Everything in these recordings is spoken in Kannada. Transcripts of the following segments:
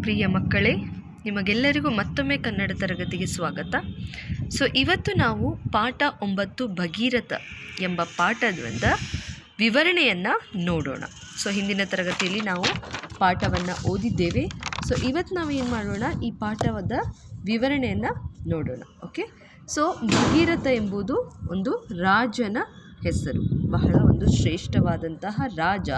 ಪ್ರಿಯ ಮಕ್ಕಳೇ, ನಿಮಗೆಲ್ಲರಿಗೂ ಮತ್ತೊಮ್ಮೆ ಕನ್ನಡ ತರಗತಿಗೆ ಸ್ವಾಗತ. ಸೊ ಇವತ್ತು ನಾವು ಪಾಠ ಒಂಬತ್ತು ಭಗೀರಥ ಎಂಬ ಪಾಠದಿಂದ ವಿವರಣೆಯನ್ನು ನೋಡೋಣ. ಸೊ ಹಿಂದಿನ ತರಗತಿಯಲ್ಲಿ ನಾವು ಪಾಠವನ್ನು ಓದಿದ್ದೇವೆ. ಸೊ ಇವತ್ತು ನಾವು ಏನು ಮಾಡೋಣ? ಈ ಪಾಠವದ ವಿವರಣೆಯನ್ನು ನೋಡೋಣ. ಓಕೆ ಸೊ ಭಗೀರಥ ಎಂಬುದು ಒಂದು ರಾಜನ ಹೆಸರು. ಬಹಳ ಒಂದು ಶ್ರೇಷ್ಠವಾದಂತಹ ರಾಜ.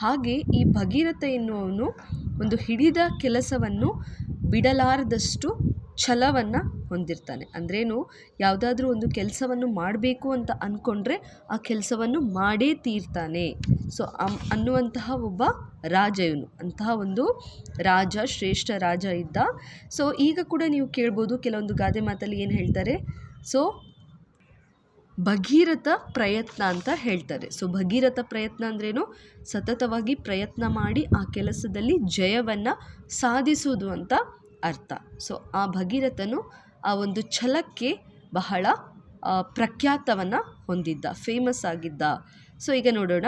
ಹಾಗೆ ಈ ಭಗೀರಥ ಎನ್ನುವನು ಒಂದು ಹಿಡಿದ ಕೆಲಸವನ್ನು ಬಿಡಲಾರದಷ್ಟು ಛಲವನ್ನು ಹೊಂದಿರ್ತಾನೆ. ಅಂದ್ರೇನು? ಯಾವುದಾದ್ರೂ ಒಂದು ಕೆಲಸವನ್ನು ಮಾಡಬೇಕು ಅಂತ ಅಂದ್ಕೊಂಡ್ರೆ ಆ ಕೆಲಸವನ್ನು ಮಾಡೇ ತೀರ್ತಾನೆ. ಸೊ ಅನ್ನುವಂತಹ ಒಬ್ಬ ರಾಜ ಇವನು ಅಂತಹ ಒಂದು ರಾಜ, ಶ್ರೇಷ್ಠ ರಾಜ ಇದ್ದ. ಸೊ ಈಗ ಕೂಡ ನೀವು ಕೇಳ್ಬೋದು, ಕೆಲವೊಂದು ಗಾದೆ ಮಾತಲ್ಲಿ ಏನು ಹೇಳ್ತಾರೆ? ಸೊ ಭಗೀರಥ ಪ್ರಯತ್ನ ಅಂತ ಹೇಳ್ತಾರೆ. ಸೊ ಭಗೀರಥ ಪ್ರಯತ್ನ ಅಂದ್ರೇನು? ಸತತವಾಗಿ ಪ್ರಯತ್ನ ಮಾಡಿ ಆ ಕೆಲಸದಲ್ಲಿ ಜಯವನ್ನು ಸಾಧಿಸುವುದು ಅಂತ ಅರ್ಥ. ಸೊ ಆ ಭಗೀರಥನು ಆ ಒಂದು ಛಲಕ್ಕೆ ಬಹಳ ಪ್ರಖ್ಯಾತವನ್ನು ಹೊಂದಿದ್ದ ಫೇಮಸ್ ಆಗಿದ್ದ. ಸೊ ಈಗ ನೋಡೋಣ.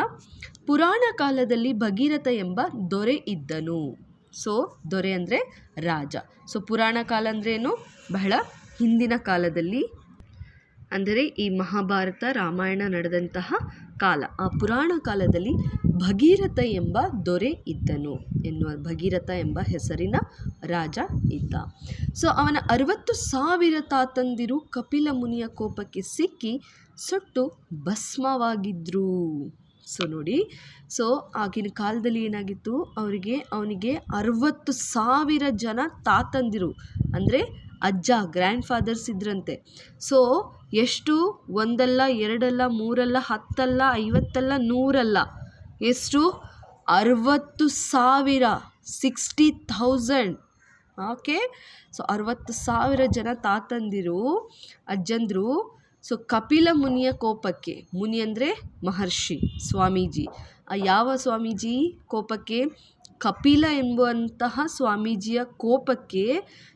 ಪುರಾಣ ಕಾಲದಲ್ಲಿ ಭಗೀರಥ ಎಂಬ ದೊರೆ ಇದ್ದನು. ಸೊ ದೊರೆ ಅಂದರೆ ರಾಜ. ಸೊ ಪುರಾಣ ಕಾಲ ಅಂದ್ರೇನು? ಬಹಳ ಹಿಂದಿನ ಕಾಲದಲ್ಲಿ ಅಂದರೆ ಈ ಮಹಾಭಾರತ ರಾಮಾಯಣ ನಡೆದಂತಹ ಕಾಲ, ಆ ಪುರಾಣ ಕಾಲದಲ್ಲಿ ಭಗೀರಥ ಎಂಬ ದೊರೆ ಇದ್ದನು ಎನ್ನುವ ಭಗೀರಥ ಎಂಬ ಹೆಸರಿನ ರಾಜ ಇದ್ದ. ಸೊ ಅವನ ಅರವತ್ತು ಸಾವಿರ ತಾತಂದಿರು ಕಪಿಲ ಮುನಿಯ ಕೋಪಕ್ಕೆ ಸಿಕ್ಕಿ ಸುಟ್ಟು ಭಸ್ಮವಾಗಿದ್ರು. ಸೊ ನೋಡಿ ಸೊ ಆಗಿನ ಕಾಲದಲ್ಲಿ ಏನಾಗಿತ್ತು? ಅವರಿಗೆ, ಅವನಿಗೆ ಅರವತ್ತು ಸಾವಿರ ಜನ ತಾತಂದಿರು, ಅಂದರೆ ಅಜ್ಜ ಗ್ರ್ಯಾಂಡ್ ಫಾದರ್ಸ್ ಇದ್ರಂತೆ. ಸೊ ಎಷ್ಟು? ಒಂದಲ್ಲ, ಎರಡಲ್ಲ, ಮೂರಲ್ಲ, ಹತ್ತಲ್ಲ, ಐವತ್ತಲ್ಲ, ನೂರಲ್ಲ. ಎಷ್ಟು? ಅರವತ್ತು ಸಾವಿರ ಸಿಕ್ಸ್ಟಿ ಥೌಸಂಡ್ ಓಕೆ ಸೊ ಅರವತ್ತು ಸಾವಿರ ಜನ ತಾತಂದಿರು, ಅಜ್ಜಂದರು. ಸೊ ಕಪಿಲ ಮುನಿಯ ಕೋಪಕ್ಕೆ, ಮುನಿ ಅಂದರೆ ಮಹರ್ಷಿ, ಸ್ವಾಮೀಜಿ. ಯಾವ ಸ್ವಾಮೀಜಿ ಕೋಪಕ್ಕೆ? ಕಪಿಲ ಎಂಬುವಂತಹ ಸ್ವಾಮೀಜಿಯ ಕೋಪಕ್ಕೆ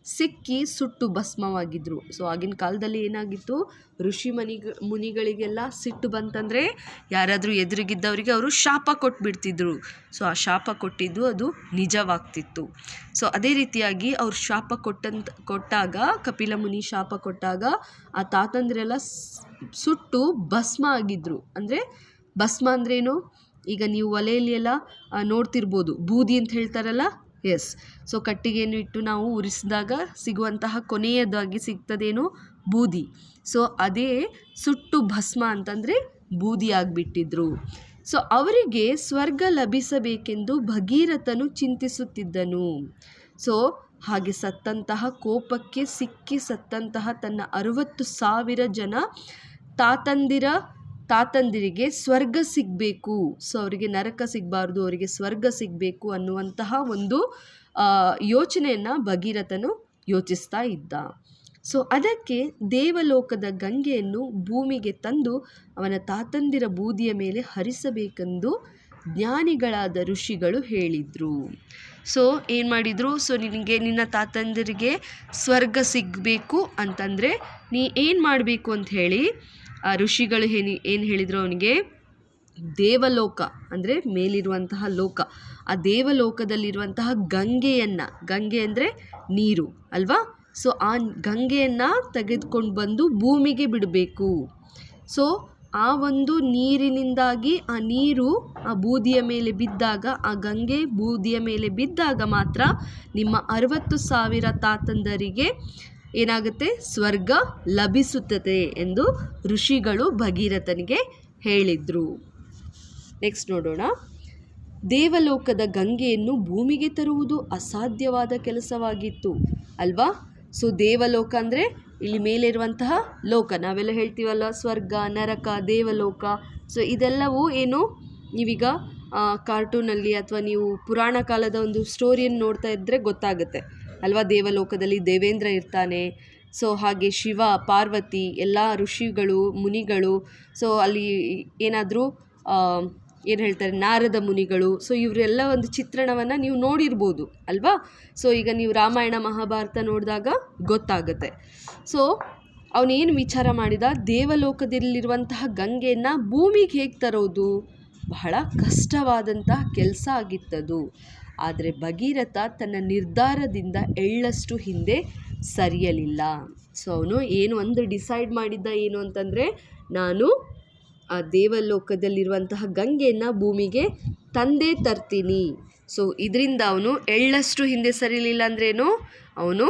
ಸಿಕ್ಕಿ ಸುಟ್ಟು ಭಸ್ಮವಾಗಿದ್ದರು ಸೊ ಆಗಿನ ಕಾಲದಲ್ಲಿ ಏನಾಗಿತ್ತು? ಋಷಿ ಮನಿ, ಮುನಿಗಳಿಗೆಲ್ಲ ಸಿಟ್ಟು ಬಂತಂದರೆ ಯಾರಾದರೂ ಎದುರಿಗಿದ್ದವರಿಗೆ ಅವರು ಶಾಪ ಕೊಟ್ಬಿಡ್ತಿದ್ರು. ಸೊ ಆ ಶಾಪ ಕೊಟ್ಟಿದ್ದು ಅದು ನಿಜವಾಗ್ತಿತ್ತು. ಸೊ ಅದೇ ರೀತಿಯಾಗಿ ಅವ್ರು ಶಾಪ ಕೊಟ್ಟಂತ, ಕೊಟ್ಟಾಗ, ಕಪಿಲ ಮುನಿ ಶಾಪ ಕೊಟ್ಟಾಗ ಆ ತಾತಂದ್ರೆಲ್ಲ ಸುಟ್ಟು ಭಸ್ಮ ಆಗಿದ್ರು. ಅಂದರೆ ಭಸ್ಮ ಅಂದ್ರೇನು? ಈಗ ನೀವು ಒಲೆಯಲ್ಲಿ ಎಲ್ಲ ನೋಡ್ತಿರ್ಬೋದು. ಬೂದಿ ಅಂತ ಹೇಳ್ತಾರಲ್ಲ? ಎಸ್ ಸೊ ಕಟ್ಟಿಗೆಯನ್ನು ಇಟ್ಟು ನಾವು ಉರಿಸಿದಾಗ ಸಿಗುವಂತಹ ಕೊನೆಯದಾಗಿ ಸಿಗ್ತದೇನು? ಬೂದಿ. ಸೊ ಅದೇ ಸುಟ್ಟು ಭಸ್ಮ ಅಂತಂದರೆ ಬೂದಿ ಆಗಿಬಿಟ್ಟಿದ್ರು. ಸೊ ಅವರಿಗೆ ಸ್ವರ್ಗ ಲಭಿಸಬೇಕೆಂದು ಭಗೀರಥನು ಚಿಂತಿಸುತ್ತಿದ್ದನು. ಸೊ ಹಾಗೆ ಸತ್ತಂತಹ ಕೋಪಕ್ಕೆ ಸಿಕ್ಕಿ ಸತ್ತಂತಹ ತನ್ನ ಅರುವತ್ತು ಸಾವಿರ ಜನ ತಾತಂದಿರ ತಾತಂದಿರಿಗೆ ಸ್ವರ್ಗ ಸಿಗಬೇಕು. ಸೊ, ಅವರಿಗೆ ನರಕ ಸಿಗಬಾರ್ದು, ಅವರಿಗೆ ಸ್ವರ್ಗ ಸಿಗಬೇಕು ಅನ್ನುವಂತಹ ಒಂದು ಯೋಚನೆಯನ್ನು ಭಗೀರಥನು ಯೋಚಿಸ್ತಾ ಇದ್ದ. ಸೊ, ಅದಕ್ಕೆ ದೇವಲೋಕದ ಗಂಗೆಯನ್ನು ಭೂಮಿಗೆ ತಂದು ಅವನ ತಾತಂದಿರ ಬೂದಿಯ ಮೇಲೆ ಹರಿಸಬೇಕೆಂದು ಜ್ಞಾನಿಗಳಾದ ಋಷಿಗಳು ಹೇಳಿದರು. ಸೊ, ಏನು ಮಾಡಿದರು? ಸೊ, ನಿನಗೆ, ನಿನ್ನ ತಾತಂದಿರಿಗೆ ಸ್ವರ್ಗ ಸಿಗಬೇಕು ಅಂತಂದರೆ ನೀ ಏನು ಮಾಡಬೇಕು ಅಂತ ಹೇಳಿ ಋಷಿಗಳು ಏನು ಏನು ಹೇಳಿದರು ಅವನಿಗೆ? ದೇವಲೋಕ, ಅಂದರೆ ಮೇಲಿರುವಂತಹ ಲೋಕ. ಆ ದೇವಲೋಕದಲ್ಲಿರುವಂತಹ ಗಂಗೆಯನ್ನು, ಗಂಗೆ ಅಂದರೆ ನೀರು, ಅಲ್ವಾ? ಸೊ ಆ ಗಂಗೆಯನ್ನು ತೆಗೆದುಕೊಂಡು ಬಂದು ಭೂಮಿಗೆ ಬಿಡಬೇಕು. ಸೊ ಆ ಒಂದು ನೀರಿನಿಂದಾಗಿ ಆ ನೀರು ಆ ಬೂದಿಯ ಮೇಲೆ ಬಿದ್ದಾಗ, ಆ ಗಂಗೆ ಬೂದಿಯ ಮೇಲೆ ಬಿದ್ದಾಗ ಮಾತ್ರ ನಿಮ್ಮ ಅರವತ್ತು ಸಾವಿರ ತಾತಂದರಿಗೆ ಏನಾಗುತ್ತೆ? ಸ್ವರ್ಗ ಲಭಿಸುತ್ತದೆ ಎಂದು ಋಷಿಗಳು ಭಗೀರಥನಿಗೆ ಹೇಳಿದರು. ನೆಕ್ಸ್ಟ್ ನೋಡೋಣ. ದೇವಲೋಕದ ಗಂಗೆಯನ್ನು ಭೂಮಿಗೆ ತರುವುದು ಅಸಾಧ್ಯವಾದ ಕೆಲಸವಾಗಿತ್ತು, ಅಲ್ವಾ? ಸೊ ದೇವಲೋಕ ಅಂದರೆ ಇಲ್ಲಿ ಮೇಲಿರುವಂತಹ ಲೋಕ. ನಾವೆಲ್ಲ ಹೇಳ್ತೀವಲ್ಲ, ಸ್ವರ್ಗ, ನರಕ, ದೇವಲೋಕ. ಸೊ ಇದೆಲ್ಲವೂ ಏನು? ನೀವೀಗ ಕಾರ್ಟೂನಲ್ಲಿ ಅಥವಾ ನೀವು ಪುರಾಣ ಕಾಲದ ಒಂದು ಸ್ಟೋರಿಯನ್ನು ನೋಡ್ತಾ ಇದ್ದರೆ ಗೊತ್ತಾಗುತ್ತೆ. ಅಲ್ವಾ ದೇವಲೋಕದಲ್ಲಿ ದೇವೇಂದ್ರ ಇರ್ತಾನೆ. ಸೊ ಹಾಗೆ ಶಿವ, ಪಾರ್ವತಿ, ಎಲ್ಲ ಋಷಿಗಳು, ಮುನಿಗಳು ಸೊ ಅಲ್ಲಿ ಏನಾದರೂ ಏನು ಹೇಳ್ತಾರೆ, ನಾರದ ಮುನಿಗಳು ಸೊ ಇವರೆಲ್ಲ ಒಂದು ಚಿತ್ರಣವನ್ನು ನೀವು ನೋಡಿರ್ಬೋದು, ಅಲ್ವಾ? ಸೊ ಈಗ ನೀವು ರಾಮಾಯಣ, ಮಹಾಭಾರತ ನೋಡಿದಾಗ ಗೊತ್ತಾಗುತ್ತೆ. ಸೊ ಅವನೇನು ವಿಚಾರ ಮಾಡಿದ? ದೇವಲೋಕದಲ್ಲಿರುವಂತಹ ಗಂಗೆಯನ್ನು ಭೂಮಿಗೆ ಹೇಗೆ ತರೋದು? ಬಹಳ ಕಷ್ಟವಾದಂತಹ ಕೆಲಸ ಆಗಿತ್ತದು. ಆದರೆ ಭಗೀರಥ ತನ್ನ ನಿರ್ಧಾರದಿಂದ ಎಳ್ಳಷ್ಟು ಹಿಂದೆ ಸರಿಯಲಿಲ್ಲ. ಸೊ ಅವನು ಏನು ಒಂದು ಡಿಸೈಡ್ ಮಾಡಿದ್ದ ಏನು ಅಂತಂದರೆ, ನಾನು ಆ ದೇವಲೋಕದಲ್ಲಿರುವಂತಹ ಗಂಗೆಯನ್ನು ಭೂಮಿಗೆ ತಂದೆ ತರ್ತೀನಿ. ಸೊ ಇದರಿಂದ ಅವನು ಎಳ್ಳಷ್ಟು ಹಿಂದೆ ಸರಿಲಿಲ್ಲ ಅಂದ್ರೇನು ಅವನು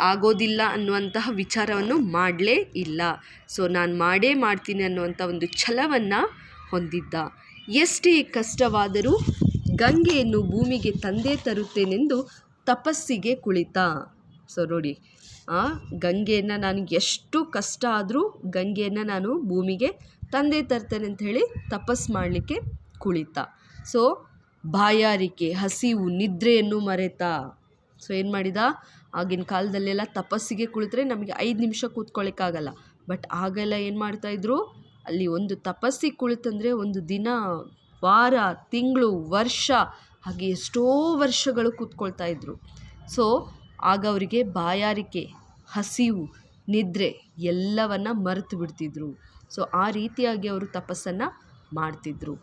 ಆಗೋದಿಲ್ಲ ಅನ್ನುವಂತಹ ವಿಚಾರವನ್ನು ಮಾಡಲೇ ಇಲ್ಲ. ಸೊ ನಾನು ಮಾಡೇ ಮಾಡ್ತೀನಿ ಅನ್ನುವಂಥ ಒಂದು ಛಲವನ್ನು ಹೊಂದಿದ್ದ. ಎಷ್ಟೇ ಕಷ್ಟವಾದರೂ ಗಂಗೆಯನ್ನು ಭೂಮಿಗೆ ತಂದೆ ತರುತ್ತೇನೆಂದು ತಪಸ್ಸಿಗೆ ಕುಳಿತ. ಸೊ ನೋಡಿ, ಆ ಗಂಗೆಯನ್ನು ನಾನು ಎಷ್ಟು ಕಷ್ಟ ಆದರೂ ಗಂಗೆಯನ್ನು ನಾನು ಭೂಮಿಗೆ ತಂದೆ ತರ್ತೇನೆ ಅಂತ ಹೇಳಿ ತಪಸ್ ಮಾಡಲಿಕ್ಕೆ ಕುಳಿತ. ಸೊ ಬಾಯಾರಿಕೆ, ಹಸಿವು, ನಿದ್ರೆಯನ್ನು ಮರೆತ. ಸೊ ಏನು ಮಾಡಿದ? ಆಗಿನ ಕಾಲದಲ್ಲೆಲ್ಲ ತಪಸ್ಸಿಗೆ ಕುಳಿತರೆ ನಮಗೆ ಐದು ನಿಮಿಷ ಕೂತ್ಕೊಳ್ಳಿಕ್ಕಾಗಲ್ಲ ಬಟ್ ಆಗೆಲ್ಲ ಏನು ಮಾಡ್ತಾಯಿದ್ರು ಅಲ್ಲಿ ಒಂದು ತಪಸ್ಸಿಗೆ ಕುಳಿತಂದರೆ ಒಂದು ದಿನ ವಾರ, ತಿಂಗಳು, ವರ್ಷ, ಹಾಗೆ ಎಷ್ಟೋ ವರ್ಷಗಳು ಕೂತ್ಕೊಳ್ತಾ ಇದ್ರು. ಸೊ, ಆಗ ಅವರಿಗೆ ಬಾಯಾರಿಕೆ, ಹಸಿವು, ನಿದ್ರೆ ಎಲ್ಲವನ್ನು ಮರೆತು ಬಿಡ್ತಿದ್ರು. ಸೊ, ಆ ರೀತಿಯಾಗಿ ಅವರು ತಪಸ್ಸನ್ನು ಮಾಡ್ತಿದ್ರು.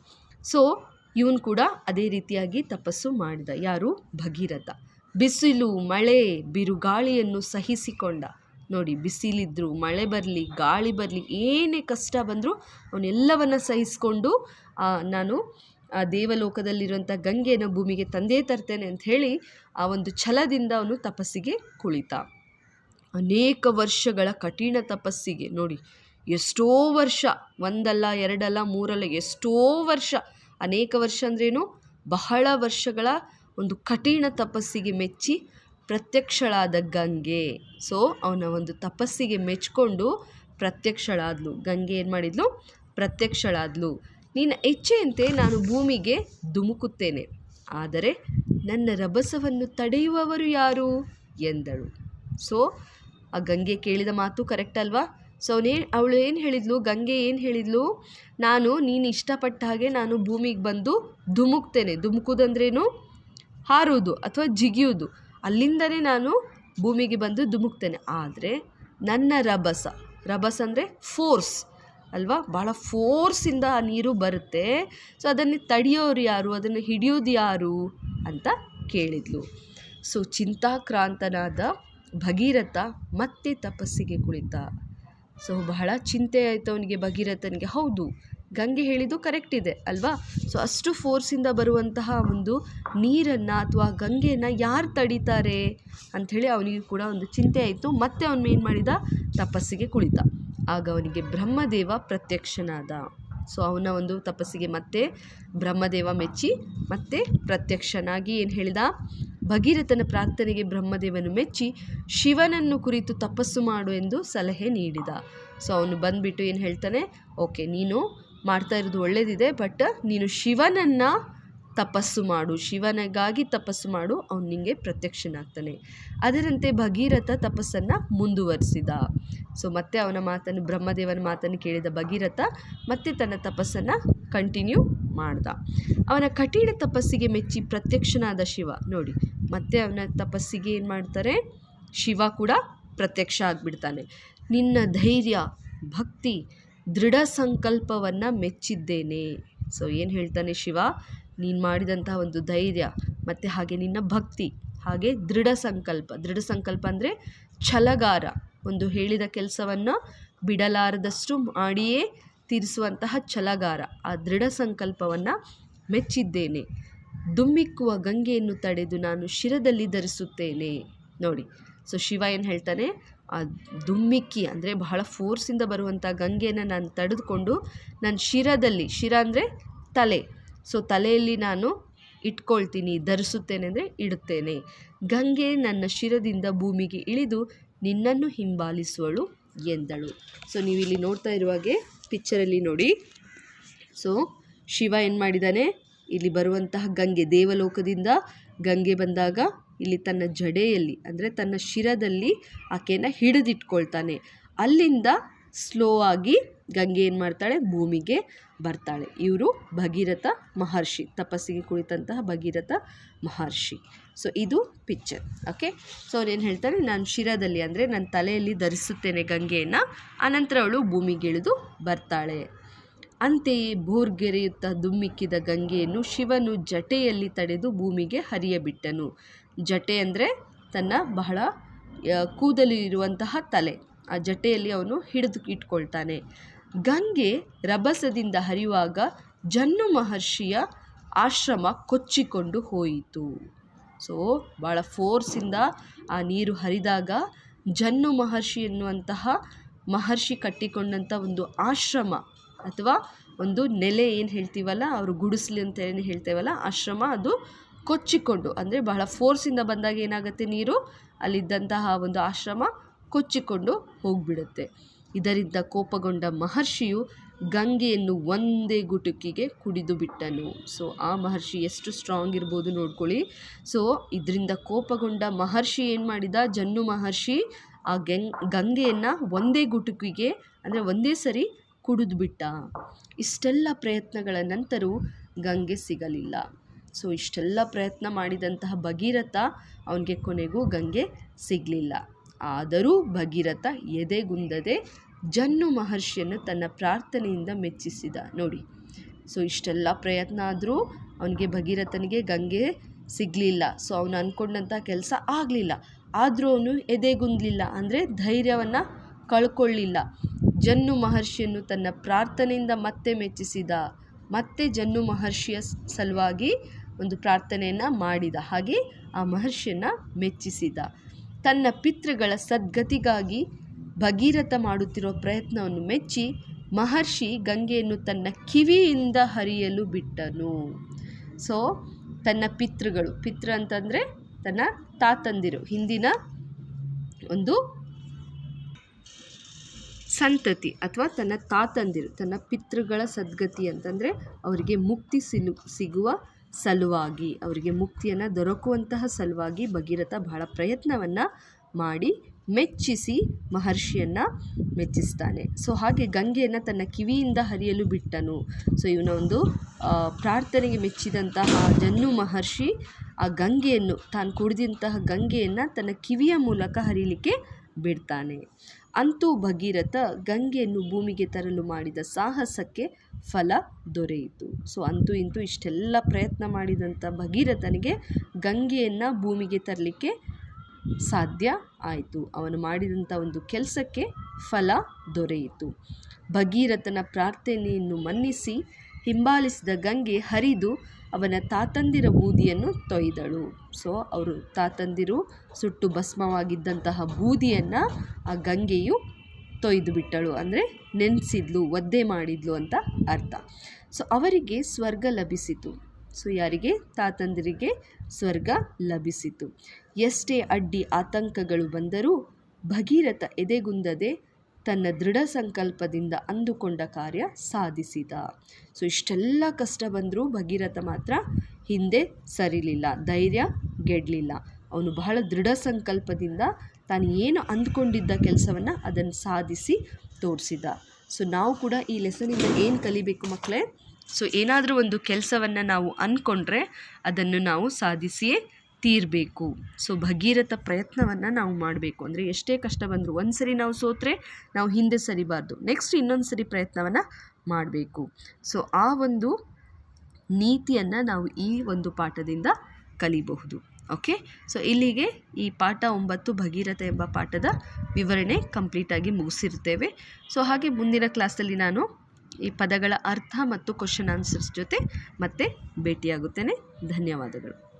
ಸೊ, ಇವನು ಕೂಡ ಅದೇ ರೀತಿಯಾಗಿ ತಪಸ್ಸು ಮಾಡಿದ. ಯಾರು? ಭಗೀರಥ. ಬಿಸಿಲು, ಮಳೆ, ಬಿರುಗಾಳಿಯನ್ನು ಸಹಿಸಿಕೊಂಡ. ನೋಡಿ, ಬಿಸಿಲಿದ್ರು, ಮಳೆ ಬರಲಿ, ಗಾಳಿ ಬರಲಿ, ಏನೇ ಕಷ್ಟ ಬಂದರೂ ಅವನ್ನೆಲ್ಲವನ್ನು ಸಹಿಸಿಕೊಂಡು ನಾನು ಆ ದೇವಲೋಕದಲ್ಲಿರುವಂಥ ಗಂಗೆಯನ್ನು ಭೂಮಿಗೆ ತಂದೇ ತರ್ತೇನೆ ಅಂತ ಹೇಳಿ ಆ ಒಂದು ಛಲದಿಂದ ಅವನು ತಪಸ್ಸಿಗೆ ಕುಳಿತ. ಅನೇಕ ವರ್ಷಗಳ ಕಠಿಣ ತಪಸ್ಸಿಗೆ, ನೋಡಿ, ಎಷ್ಟೋ ವರ್ಷ, ಒಂದಲ್ಲ, ಎರಡಲ್ಲ, ಮೂರಲ್ಲ, ಎಷ್ಟೋ ವರ್ಷ, ಅನೇಕ ವರ್ಷ ಅಂದ್ರೇನು ಬಹಳ ವರ್ಷಗಳ ಒಂದು ಕಠಿಣ ತಪಸ್ಸಿಗೆ ಮೆಚ್ಚಿ ಪ್ರತ್ಯಕ್ಷಳಾದ ಗಂಗೆ ಸೊ ಅವನ ಒಂದು ತಪಸ್ಸಿಗೆ ಮೆಚ್ಕೊಂಡು ಪ್ರತ್ಯಕ್ಷಳಾದ್ಲು. ಗಂಗೆ ಏನು ಮಾಡಿದ್ಲು? ಪ್ರತ್ಯಕ್ಷಳಾದ್ಲು. ನಿನ್ನ ಇಚ್ಛೆಯಂತೆ ನಾನು ಭೂಮಿಗೆ ಧುಮುಕುತ್ತೇನೆ. ಆದರೆ ನನ್ನ ರಭಸವನ್ನು ತಡೆಯುವವರು ಯಾರು? ಎಂದಳು. ಸೊ ಆ ಗಂಗೆ ಕೇಳಿದ ಮಾತು ಕರೆಕ್ಟ್ ಅಲ್ವಾ? ಸೊ ಅವನೇ ಅವಳು ಏನು ಹೇಳಿದ್ಲು? ಗಂಗೆ ಏನು ಹೇಳಿದ್ಲು? ನಾನು, ನೀನು ಇಷ್ಟಪಟ್ಟ ಹಾಗೆ ನಾನು ಭೂಮಿಗೆ ಬಂದು ಧುಮುಕ್ತೇನೆ. ಧುಮುಕುದಂದ್ರೇನು? ಹಾರುವುದು ಅಥವಾ ಜಿಗಿಯುವುದು. ಅಲ್ಲಿಂದನೇ ನಾನು ಭೂಮಿಗೆ ಬಂದು ಧುಮುಕ್ತೇನೆ. ಆದರೆ ನನ್ನ ರಭಸ ರಭಸ ಅಂದರೆ ಫೋರ್ಸ್ ಅಲ್ವಾ? ಭಾಳ ಫೋರ್ಸಿಂದ ಆ ನೀರು ಬರುತ್ತೆ. ಸೊ ಅದನ್ನು ತಡೆಯೋರು ಯಾರು? ಅದನ್ನು ಹಿಡಿಯೋದು ಯಾರು? ಅಂತ ಕೇಳಿದ್ಲು. ಸೊ ಚಿಂತಾಕ್ರಾಂತನಾದ ಭಗೀರಥ ಮತ್ತೆ ತಪಸ್ಸಿಗೆ ಕುಳಿತ. ಸೊ ಬಹಳ ಚಿಂತೆ ಆಯಿತು ಅವನಿಗೆ ಭಗೀರಥನಿಗೆ. ಹೌದು ಗಂಗೆ ಹೇಳಿದ್ದು ಕರೆಕ್ಟ್ ಇದೆ, ಅಲ್ವಾ? ಸೊ ಅಷ್ಟು ಫೋರ್ಸಿಂದ ಬರುವಂತಹ ಒಂದು ನೀರನ್ನು ಅಥವಾ ಗಂಗೆಯನ್ನು ಯಾರು ತಡೀತಾರೆ ಅಂಥೇಳಿ ಅವನಿಗೆ ಕೂಡ ಒಂದು ಚಿಂತೆ ಆಯಿತು. ಮತ್ತೆ ಅವನು ಏನು ಮಾಡಿದ? ತಪಸ್ಸಿಗೆ ಕುಳಿತ. ಆಗ ಅವನಿಗೆ ಬ್ರಹ್ಮದೇವ ಪ್ರತ್ಯಕ್ಷನಾದ. ಸೊ ಅವನ ಒಂದು ತಪಸ್ಸಿಗೆ ಮತ್ತೆ ಬ್ರಹ್ಮದೇವ ಮೆಚ್ಚಿ ಮತ್ತೆ ಪ್ರತ್ಯಕ್ಷನಾಗಿ ಏನು ಹೇಳಿದ? ಭಗೀರಥನ ಪ್ರಾರ್ಥನೆಗೆ ಬ್ರಹ್ಮದೇವನು ಮೆಚ್ಚಿ ಶಿವನನ್ನು ಕುರಿತು ತಪಸ್ಸು ಮಾಡು ಎಂದು ಸಲಹೆ ನೀಡಿದ. ಸೊ ಅವನು ಬಂದುಬಿಟ್ಟು ಏನು ಹೇಳ್ತಾನೆ? ಓಕೆ, ನೀನು ಮಾಡ್ತಾ ಇರೋದು ಒಳ್ಳೆಯದಿದೆ ಬಟ್ ನೀನು ಶಿವನನ್ನು ತಪಸ್ಸು ಮಾಡು. ಶಿವನಿಗಾಗಿ ತಪಸ್ಸು ಮಾಡು, ಅವನು ನಿಮಗೆ ಪ್ರತ್ಯಕ್ಷನಾಗ್ತಾನೆ. ಅದರಂತೆ ಭಗೀರಥ ತಪಸ್ಸನ್ನು ಮುಂದುವರಿಸಿದ. ಸೊ ಮತ್ತೆ ಅವನ ಮಾತನ್ನು, ಬ್ರಹ್ಮದೇವನ ಮಾತನ್ನು ಕೇಳಿದ ಭಗೀರಥ, ಮತ್ತೆ ತನ್ನ ತಪಸ್ಸನ್ನು ಕಂಟಿನ್ಯೂ ಮಾಡ್ದ. ಅವನ ಕಠಿಣ ತಪಸ್ಸಿಗೆ ಮೆಚ್ಚಿ ಪ್ರತ್ಯಕ್ಷನಾದ ಶಿವ, ನೋಡಿ, ಮತ್ತೆ ಅವನ ತಪಸ್ಸಿಗೆ ಏನು ಮಾಡ್ತಾರೆ? ಶಿವ ಕೂಡ ಪ್ರತ್ಯಕ್ಷ ಆಗಿಬಿಡ್ತಾನೆ. ನಿನ್ನ ಧೈರ್ಯ, ಭಕ್ತಿ ದೃಢ ಸಂಕಲ್ಪವನ್ನು ಮೆಚ್ಚಿದ್ದೇನೆ. ಸೊ ಏನು ಹೇಳ್ತಾನೆ ಶಿವ? ನೀನು ಮಾಡಿದಂತಹ ಒಂದು ಧೈರ್ಯ, ಮತ್ತು ಹಾಗೆ ನಿನ್ನ ಭಕ್ತಿ, ಹಾಗೆ ದೃಢ ಸಂಕಲ್ಪ ದೃಢ ಸಂಕಲ್ಪ ಅಂದರೆ ಛಲಗಾರ. ಒಂದು ಹೇಳಿದ ಕೆಲಸವನ್ನು ಬಿಡಲಾರದಷ್ಟು ಮಾಡಿಯೇ ತೀರಿಸುವಂತಹ ಛಲಗಾರ. ಆ ದೃಢ ಸಂಕಲ್ಪವನ್ನು ಮೆಚ್ಚಿದ್ದೇನೆ. ದುಮ್ಮಿಕ್ಕುವ ಗಂಗೆಯನ್ನು ತಡೆದು ನಾನು ಶಿರದಲ್ಲಿ ಧರಿಸುತ್ತೇನೆ. ನೋಡಿ ಸೊ ಶಿವ ಏನು ಹೇಳ್ತಾನೆ? ಆ ದುಮ್ಮಿಕ್ಕಿ ಅಂದರೆ ಬಹಳ ಫೋರ್ಸಿಂದ ಬರುವಂಥ ಗಂಗೆಯನ್ನು ನಾನು ತಡೆದುಕೊಂಡು ನನ್ನ ಶಿರದಲ್ಲಿ, ಶಿರ ಅಂದರೆ ತಲೆ. ಸೊ ತಲೆಯಲ್ಲಿ ನಾನು ಇಟ್ಕೊಳ್ತೀನಿ, ಧರಿಸುತ್ತೇನೆ ಅಂದರೆ ಇಡುತ್ತೇನೆ. ಗಂಗೆ ನನ್ನ ಶಿರದಿಂದ ಭೂಮಿಗೆ ಇಳಿದು ನಿನ್ನನ್ನು ಹಿಂಬಾಲಿಸುವಳು ಎಂದಳು. ಸೊ ನೀವಿಲ್ಲಿ ನೋಡ್ತಾ ಇರುವಾಗೆ ಪಿಕ್ಚರಲ್ಲಿ ನೋಡಿ. ಸೊ ಶಿವ ಏನು ಮಾಡಿದ್ದಾನೆ ಇಲ್ಲಿ ಬರುವಂತಹ ಗಂಗೆ, ದೇವಲೋಕದಿಂದ ಗಂಗೆ ಬಂದಾಗ ಇಲ್ಲಿ ತನ್ನ ಜಡೆಯಲ್ಲಿ, ಅಂದರೆ ತನ್ನ ಶಿರದಲ್ಲಿ ಆಕೆಯನ್ನು ಹಿಡಿದಿಟ್ಕೊಳ್ತಾನೆ. ಅಲ್ಲಿಂದ ಸ್ಲೋ ಆಗಿ ಗಂಗೆ ಏನು ಮಾಡ್ತಾಳೆ? ಭೂಮಿಗೆ ಬರ್ತಾಳೆ. ಇವರು ಭಗೀರಥ ಮಹರ್ಷಿ, ತಪಸ್ಸಿಗೆ ಕುಳಿತಂತಹ ಭಗೀರಥ ಮಹರ್ಷಿ. ಸೊ ಇದು ಪಿಕ್ಚರ್ ಓಕೆ ಸೊ ಅವ್ರು ಹೇಳ್ತಾರೆ ನಾನು ಶಿರದಲ್ಲಿ, ಅಂದರೆ ನನ್ನ ತಲೆಯಲ್ಲಿ ಧರಿಸುತ್ತೇನೆ ಗಂಗೆಯನ್ನು. ಆನಂತರ ಅವಳು ಭೂಮಿಗೆ ಇಳಿದು ಬರ್ತಾಳೆ. ಅಂತೆಯೇ ಭೋರ್ಗೆರೆಯುತ್ತಾ ದುಮ್ಮಿಕ್ಕಿದ ಗಂಗೆಯನ್ನು ಶಿವನು ಜಟೆಯಲ್ಲಿ ತಡೆದು ಭೂಮಿಗೆ ಹರಿಯಬಿಟ್ಟನು. ಜಟೆ ಅಂದರೆ ತನ್ನ ಬಹಳ ಕೂದಲು ಇರುವಂತಹ ತಲೆ. ಆ ಜಟೆಯಲ್ಲಿ ಅವನು ಹಿಡಿದು ಇಟ್ಕೊಳ್ತಾನೆ. ಗಂಗೆ ರಭಸದಿಂದ ಹರಿಯುವಾಗ ಜನ್ನು ಮಹರ್ಷಿಯ ಆಶ್ರಮ ಕೊಚ್ಚಿಕೊಂಡು ಹೋಯಿತು. ಸೊ ಭಾಳ ಫೋರ್ಸಿಂದ ಆ ನೀರು ಹರಿದಾಗ ಜನ್ನು ಮಹರ್ಷಿ ಎನ್ನುವಂತಹ ಮಹರ್ಷಿ ಕಟ್ಟಿಕೊಂಡಂಥ ಒಂದು ಆಶ್ರಮ ಅಥವಾ ಒಂದು ನೆಲೆ ಏನು ಹೇಳ್ತೀವಲ್ಲ, ಅವರು ಗುಡಿಸ್ಲಿ ಅಂತ ಏನು ಹೇಳ್ತೇವಲ್ಲ, ಆಶ್ರಮ ಅದು ಕೊಚ್ಚಿಕೊಂಡು, ಅಂದರೆ ಬಹಳ ಫೋರ್ಸಿಂದ ಬಂದಾಗ ಏನಾಗುತ್ತೆ ನೀರು? ಅಲ್ಲಿದ್ದಂತಹ ಒಂದು ಆಶ್ರಮ ಕೊಚ್ಚಿಕೊಂಡು ಹೋಗ್ಬಿಡುತ್ತೆ. ಇದರಿಂದ ಕೋಪಗೊಂಡ ಮಹರ್ಷಿಯು ಗಂಗೆಯನ್ನು ಒಂದೇ ಗುಟುಕಿಗೆ ಕುಡಿದು ಬಿಟ್ಟನು. ಸೊ ಆ ಮಹರ್ಷಿ ಎಷ್ಟು ಸ್ಟ್ರಾಂಗ್ ಇರ್ಬೋದು ನೋಡ್ಕೊಳ್ಳಿ. ಸೊ ಇದರಿಂದ ಕೋಪಗೊಂಡ ಮಹರ್ಷಿ ಏನು ಮಾಡಿದ? ಜನ್ನು ಮಹರ್ಷಿ ಆ ಗೆಂಗ್ ಗಂಗೆಯನ್ನು ಒಂದೇ ಗುಟುಕಿಗೆ, ಅಂದರೆ ಒಂದೇ ಸರಿ ಕುಡಿದು ಬಿಟ್ಟ. ಇಷ್ಟೆಲ್ಲ ಪ್ರಯತ್ನಗಳ ನಂತರವೂ ಗಂಗೆ ಸಿಗಲಿಲ್ಲ. ಸೊ ಇಷ್ಟೆಲ್ಲ ಪ್ರಯತ್ನ ಮಾಡಿದಂತಹ ಭಗೀರಥ ಅವನಿಗೆ ಕೊನೆಗೂ ಗಂಗೆ ಸಿಗಲಿಲ್ಲ. ಆದರೂ ಭಗೀರಥ ಎದೆಗುಂದದೆ ಜನ್ನು ಮಹರ್ಷಿಯನ್ನು ತನ್ನ ಪ್ರಾರ್ಥನೆಯಿಂದ ಮೆಚ್ಚಿಸಿದ. ನೋಡಿ, ಸೊ ಇಷ್ಟೆಲ್ಲ ಪ್ರಯತ್ನ ಆದರೂ ಅವನಿಗೆ ಭಗೀರಥನಿಗೆ ಗಂಗೆ ಸಿಗಲಿಲ್ಲ. ಸೊ ಅವನು ಅಂದ್ಕೊಂಡಂಥ ಕೆಲಸ ಆಗಲಿಲ್ಲ. ಆದರೂ ಅವನು ಎದೆಗುಂದಲಿಲ್ಲ. ಅಂದರೆ ಧೈರ್ಯವನ್ನು ಕಳ್ಕೊಳ್ಳಿಲ್ಲ. ಜನ್ನು ಮಹರ್ಷಿಯನ್ನು ತನ್ನ ಪ್ರಾರ್ಥನೆಯಿಂದ ಮತ್ತೆ ಮೆಚ್ಚಿಸಿದ. ಮತ್ತೆ ಜನ್ನು ಮಹರ್ಷಿಯ ಸಲುವಾಗಿ ಒಂದು ಪ್ರಾರ್ಥನೆಯನ್ನು ಮಾಡಿದ. ಹಾಗೆ ಆ ಮಹರ್ಷಿಯನ್ನು ಮೆಚ್ಚಿಸಿದ. ತನ್ನ ಪಿತೃಗಳ ಸದ್ಗತಿಗಾಗಿ ಭಗೀರಥ ಮಾಡುತ್ತಿರೋ ಪ್ರಯತ್ನವನ್ನು ಮೆಚ್ಚಿ ಮಹರ್ಷಿ ಗಂಗೆಯನ್ನು ತನ್ನ ಕಿವಿಯಿಂದ ಹರಿಯಲು ಬಿಟ್ಟನು. ಸೊ ತನ್ನ ಪಿತೃಗಳು, ಪಿತೃ ಅಂತಂದರೆ ತನ್ನ ತಾತಂದಿರು, ಹಿಂದಿನ ಒಂದು ಸಂತತಿ ಅಥವಾ ತನ್ನ ತಾತಂದಿರು, ತನ್ನ ಪಿತೃಗಳ ಸದ್ಗತಿ ಅಂತಂದರೆ ಅವರಿಗೆ ಮುಕ್ತಿ ಸಿಲು, ಸಿಗುವ ಸಲುವಾಗಿ ಅವರಿಗೆ ಮುಕ್ತಿಯನ್ನು ದೊರಕುವಂತಹ ಸಲುವಾಗಿ ಭಗೀರಥ ಬಹಳ ಪ್ರಯತ್ನವನ್ನು ಮಾಡಿ ಮೆಚ್ಚಿಸಿ ಮಹರ್ಷಿಯನ್ನು ಮೆಚ್ಚಿಸ್ತಾನೆ. ಸೊ ಹಾಗೆ ಗಂಗೆಯನ್ನು ತನ್ನ ಕಿವಿಯಿಂದ ಹರಿಯಲು ಬಿಟ್ಟನು. ಸೊ ಇವನ ಒಂದು ಪ್ರಾರ್ಥನೆಗೆ ಮೆಚ್ಚಿದಂತಹ ಜನ್ನು ಮಹರ್ಷಿ ಆ ಗಂಗೆಯನ್ನು, ತಾನು ಕುಡಿದಂತಹ ಗಂಗೆಯನ್ನು ತನ್ನ ಕಿವಿಯ ಮೂಲಕ ಹರಿಲಿಕ್ಕೆ ಬಿಡ್ತಾನೆ. ಅಂತೂ ಭಗೀರಥ ಗಂಗೆಯನ್ನು ಭೂಮಿಗೆ ತರಲು ಮಾಡಿದ ಸಾಹಸಕ್ಕೆ ಫಲ ದೊರೆಯಿತು. ಸೊ, ಅಂತೂ ಇಂತೂ ಇಷ್ಟೆಲ್ಲ ಪ್ರಯತ್ನ ಮಾಡಿದಂಥ ಭಗೀರಥನಿಗೆ ಗಂಗೆಯನ್ನು ಭೂಮಿಗೆ ತರಲಿಕ್ಕೆ ಸಾಧ್ಯ ಆಯಿತು. ಅವನು ಮಾಡಿದಂಥ ಒಂದು ಕೆಲಸಕ್ಕೆ ಫಲ ದೊರೆಯಿತು. ಭಗೀರಥನ ಪ್ರಾರ್ಥನೆಯನ್ನು ಮನ್ನಿಸಿ ಹಿಂಬಾಲಿಸಿದ ಗಂಗೆ ಹರಿದು ಅವನ ತಾತಂದಿರ ಬೂದಿಯನ್ನು ತೊಯ್ದಳು. ಸೊ, ಅವರು ತಾತಂದಿರು ಸುಟ್ಟು ಭಸ್ಮವಾಗಿದ್ದಂತಹ ಬೂದಿಯನ್ನು ಆ ಗಂಗೆಯು ತೊಯ್ದು ಬಿಟ್ಟಳು. ಅಂದರೆ ನೆನೆಸಿದ್ಲು, ಒದ್ದೆ ಮಾಡಿದ್ಲು ಅಂತ ಅರ್ಥ. ಸೊ, ಅವರಿಗೆ ಸ್ವರ್ಗ ಲಭಿಸಿತು. ಸೊ, ಯಾರಿಗೆ? ತಾತಂದಿರಿಗೆ ಸ್ವರ್ಗ ಲಭಿಸಿತು. ಎಷ್ಟೇ ಅಡ್ಡಿ ಆತಂಕಗಳು ಬಂದರೂ ಭಗೀರಥ ಎದೆಗುಂದದೆ ತನ್ನ ದೃಢ ಸಂಕಲ್ಪದಿಂದ ಅಂದುಕೊಂಡ ಕಾರ್ಯ ಸಾಧಿಸಿದ. ಸೊ, ಇಷ್ಟೆಲ್ಲ ಕಷ್ಟ ಬಂದರೂ ಭಗೀರಥ ಮಾತ್ರ ಹಿಂದೆ ಸರಿಲಿಲ್ಲ, ಧೈರ್ಯ ಗೆಡಲಿಲ್ಲ. ಅವನು ಬಹಳ ದೃಢ ಸಂಕಲ್ಪದಿಂದ ತಾನು ಏನು ಅಂದ್ಕೊಂಡಿದ್ದ ಕೆಲಸವನ್ನು ಅದನ್ನು ಸಾಧಿಸಿ ತೋರಿಸಿದ. ಸೊ, ನಾವು ಕೂಡ ಈ ಲೆಸನಿಂದ ಏನು ಕಲಿಬೇಕು ಮಕ್ಕಳೇ? ಸೊ, ಏನಾದರೂ ಒಂದು ಕೆಲಸವನ್ನು ನಾವು ಅಂದ್ಕೊಂಡ್ರೆ ಅದನ್ನು ನಾವು ಸಾಧಿಸಿಯೇ ತೀರಬೇಕು. ಸೊ ಭಗೀರಥ ಪ್ರಯತ್ನವನ್ನು ನಾವು ಮಾಡಬೇಕು. ಅಂದರೆ ಎಷ್ಟೇ ಕಷ್ಟ ಬಂದರೂ ಒಂದು ಸರಿ ನಾವು ಸೋತ್ರೆ ನಾವು ಹಿಂದೆ ಸರಿಬಾರ್ದು. ನೆಕ್ಸ್ಟ್ ಇನ್ನೊಂದು ಸರಿ ಪ್ರಯತ್ನವನ್ನು ಮಾಡಬೇಕು. ಸೊ ಆ ಒಂದು ನೀತಿಯನ್ನು ನಾವು ಈ ಒಂದು ಪಾಠದಿಂದ ಕಲಿಬಹುದು. ಓಕೆ ಸೊ ಇಲ್ಲಿಗೆ ಈ ಪಾಠ ಒಂಬತ್ತು ಭಗೀರಥ ಎಂಬ ಪಾಠದ ವಿವರಣೆ ಕಂಪ್ಲೀಟಾಗಿ ಮುಗಿಸಿರ್ತೇವೆ ಸೊ ಹಾಗೆ ಮುಂದಿನ ಕ್ಲಾಸಲ್ಲಿ ನಾನು ಈ ಪದಗಳ ಅರ್ಥ ಮತ್ತು ಕ್ವಶನ್ ಆನ್ಸರ್ಸ್ ಜೊತೆ ಮತ್ತೆ ಭೇಟಿಯಾಗುತ್ತೇನೆ. ಧನ್ಯವಾದಗಳು.